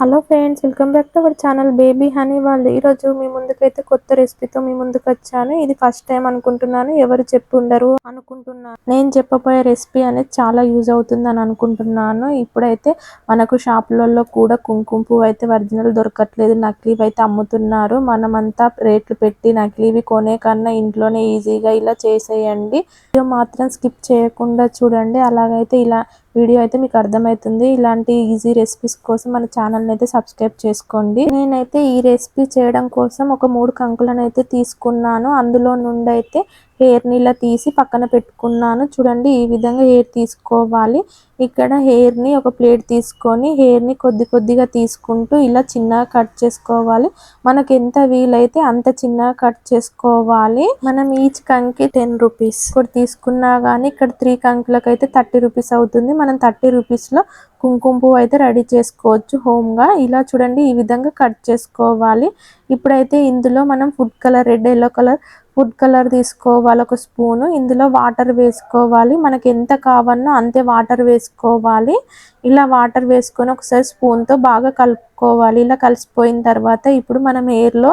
Hello friends welcome back to our channel baby honey వాళ్ళు. ఈరోజు మీ ముందుకైతే కొత్త రెసిపీతో మీ ముందుకు వచ్చాను. ఇది ఫస్ట్ టైం అనుకుంటున్నాను. ఎవరు చెప్పుండరు అనుకుంటున్నాను నేను చెప్పబోయే రెసిపీ అనేది చాలా యూజ్ అవుతుంది అని అనుకుంటున్నాను. ఇప్పుడైతే మనకు షాపులలో కూడా కుంకుమ పువ్వు అయితే ఒరిజినల్ దొరకట్లేదు. నకిలీవి అయితే అమ్ముతున్నారు. మనమంతా రేట్లు పెట్టి నకిలీవి కొనే కన్నా ఇంట్లోనే ఈజీగా ఇలా చేసేయండి. వీడియో మాత్రం స్కిప్ చేయకుండా చూడండి. అలాగైతే ఇలా వీడియో అయితే మీకు అర్థమవుతుంది. ఇలాంటి ఈజీ రెసిపీస్ కోసం మన ఛానల్ని అయితే సబ్స్క్రైబ్ చేసుకోండి. నేనైతే ఈ రెసిపీ చేయడం కోసం ఒక మూడు కంకులను అయితే తీసుకున్నాను. అందులో నుండి అయితే హెయిర్ ఇలా తీసి పక్కన పెట్టుకున్నాను. చూడండి ఈ విధంగా హెయిర్ తీసుకోవాలి. ఇక్కడ హెయిర్ని ఒక ప్లేట్ తీసుకొని హెయిర్ని కొద్ది కొద్దిగా తీసుకుంటూ ఇలా చిన్నగా కట్ చేసుకోవాలి. మనకి ఎంత వీలైతే అంత చిన్నగా కట్ చేసుకోవాలి. మనం ఈచ్ కంకి టెన్ రూపీస్ ఇప్పుడు తీసుకున్నా కానీ ఇక్కడ త్రీ కంకులకు అయితే థర్టీ రూపీస్ అవుతుంది. మనం థర్టీ రూపీస్లో కుంకుమ పువ్వు అయితే రెడీ చేసుకోవచ్చు హోమ్గా ఇలా చూడండి ఈ విధంగా కట్ చేసుకోవాలి. ఇప్పుడైతే ఇందులో మనం food colour red yellow colour food colour తీసుకోవాలి. ఒక స్పూను. ఇందులో వాటర్ వేసుకోవాలి. మనకి ఎంత కావాలనో అంతే వాటర్ వేసుకోవాలి. ఇలా వాటర్ వేసుకొని ఒకసారి స్పూన్తో బాగా కలుపుకోవాలి. ఇలా కలిసిపోయిన తర్వాత ఇప్పుడు మనం ఎయిర్లో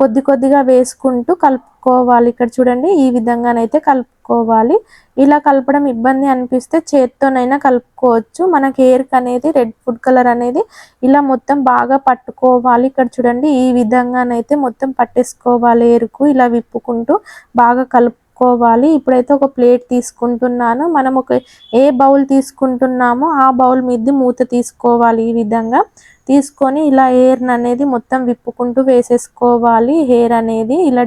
కొద్ది కొద్దిగా వేసుకుంటూ కలుపుకోవాలి. ఇక్కడ చూడండి ఈ విధంగానైతే కలుపుకోవాలి. ఇలా కలపడం ఇబ్బంది అనిపిస్తే చేత్తోనైనా కలుపుకోవచ్చు. మనకి హెయిర్కి అనేది రెడ్ ఫుడ్ కలర్ అనేది ఇలా మొత్తం బాగా పట్టుకోవాలి. ఇక్కడ చూడండి ఈ విధంగానైతే మొత్తం పట్టేసుకోవాలి. ఎరుకు ఇలా విప్పుకుంటూ బాగా కలుపు కోవాలి ఇప్పుడైతే ఒక ప్లేట్ తీసుకుంటున్నాను. మనం ఒక ఏ బౌల్ తీసుకుంటున్నామో ఆ బౌల్ మీద మూత తీసుకోవాలి ఈ విధంగా. తీసుకొని ఇలా హెయిర్ అనేది మొత్తం విప్పుకుంటూ వేసేసుకోవాలి. హెయిర్ అనేది ఇలా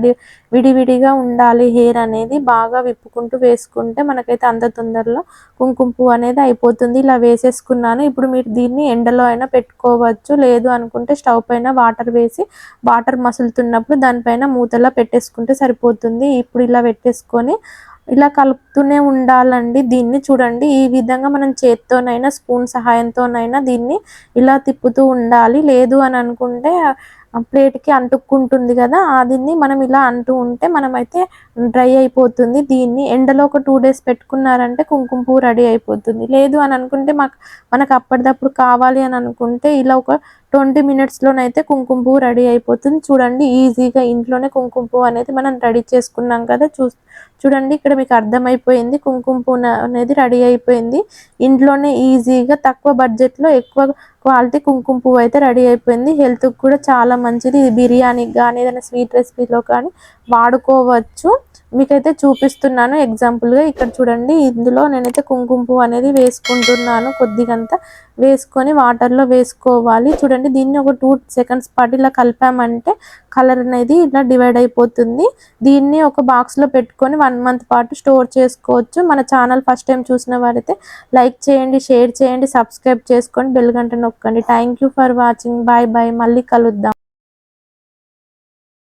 విడివిడిగా ఉండాలి. హెయిర్ అనేది బాగా విప్పుకుంటూ వేసుకుంటే మనకైతే అంత తొందరలో కుంకుమ పువ్వు అనేది అయిపోతుంది. ఇలా వేసేసుకున్నాను. ఇప్పుడు మీరు దీన్ని ఎండలో అయినా పెట్టుకోవచ్చు. లేదు అనుకుంటే స్టవ్ పైన వాటర్ వేసి వాటర్ మసులుతున్నప్పుడు దానిపైన మూతలా పెట్టేసుకుంటే సరిపోతుంది. ఇప్పుడు ఇలా పెట్టేసుకొని ఇలా కలుపుతూనే ఉండాలండి. దీన్ని చూడండి. ఈ విధంగా మనం చేత్తోనైనా స్పూన్ సహాయంతోనైనా దీన్ని ఇలా తిప్పుతూ ఉండాలి. లేదు అని అనుకుంటే ప్లేట్కి అంటుక్కుంటుంది కదా దీన్ని మనం ఇలా అంటూ ఉంటే మనమైతే డ్రై అయిపోతుంది. దీన్ని ఎండలో ఒక టూ డేస్ పెట్టుకున్నారంటే కుంకుమ పువ్వు రెడీ అయిపోతుంది. లేదు అని అనుకుంటే మాకు మనకు అప్పటిదప్పుడు కావాలి అని అనుకుంటే ఇలా ఒక ట్వంటీ మినిట్స్లోనైతే కుంకుమ పువ్వు రెడీ అయిపోతుంది. చూడండి ఈజీగా ఇంట్లోనే కుంకుమ పువ్వు అనేది మనం రెడీ చేసుకున్నాం కదా చూ చూడండి ఇక్కడ మీకు అర్థమైపోయింది. కుంకుమ పువ్వు అనేది రెడీ అయిపోయింది. ఇంట్లోనే ఈజీగా తక్కువ బడ్జెట్లో ఎక్కువ క్వాలిటీ కుంకుమ పువ్వు అయితే రెడీ అయిపోయింది. హెల్త్కి కూడా చాలా మంచిది. ఇది బిర్యానీకి కానీ ఏదైనా స్వీట్ రెసిపీలో కానీ వాడుకోవచ్చు. మీకైతే చూపిస్తున్నాను ఎగ్జాంపుల్గా ఇక్కడ చూడండి ఇందులో నేనైతే కుంకుమ పువ్వు అనేది వేసుకుంటున్నాను. కొద్దిగంత వేసుకొని వాటర్లో వేసుకోవాలి. చూడండి దీన్ని ఒక టూ సెకండ్స్ పాటు ఇలా కలిపామంటే కలర్ అనేది ఇలా డివైడ్ అయిపోతుంది. దీన్ని ఒక బాక్స్లో పెట్టుకొని వన్ మంత్ పాటు స్టోర్ చేసుకోవచ్చు. మన ఛానల్ ఫస్ట్ టైం చూసిన వారైతే లైక్ చేయండి షేర్ చేయండి సబ్స్క్రైబ్ చేసుకొని బెల్ గంట నొక్కండి. Thank for watching bye bye మళ్ళీ కలుద్దాం.